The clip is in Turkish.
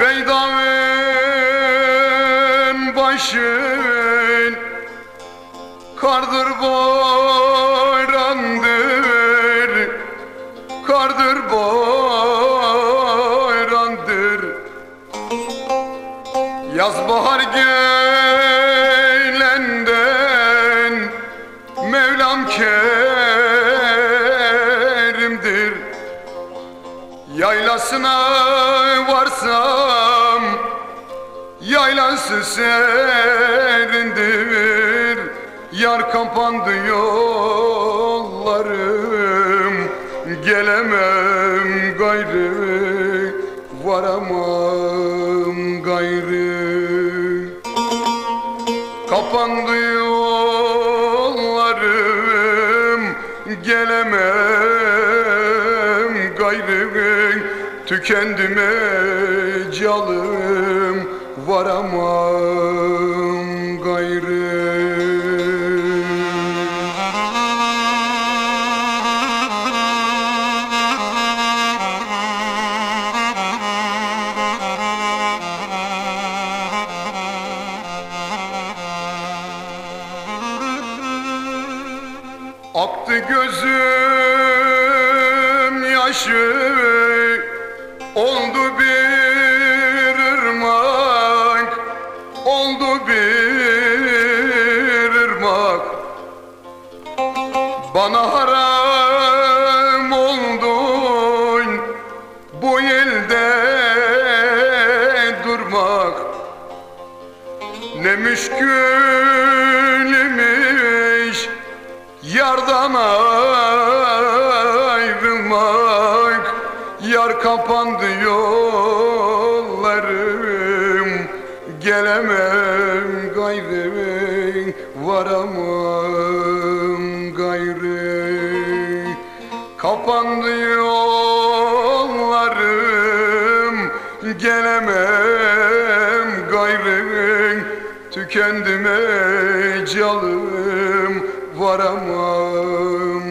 Beydavın başın kardır borandır kardır borandır yaz bahar gel. Yaylasına varsam Yaylası serindir Yar kapandı yollarım Gelemem gayrı Varamam gayrı. Kapandı yollarım Gelemem Tükendi mecalım Varamam gayrı. Aktı gözüm yaşı Oldu bir ırmak Oldu bir ırmak. Bana haram oldun Bu elde durmak. Ne Yardan ayrılmak Yar kapandı yollarım Gelemem gayrı Varamam gayrı. Kapandı yollarım Gelemem gayrı Tükendi mecalım Varamam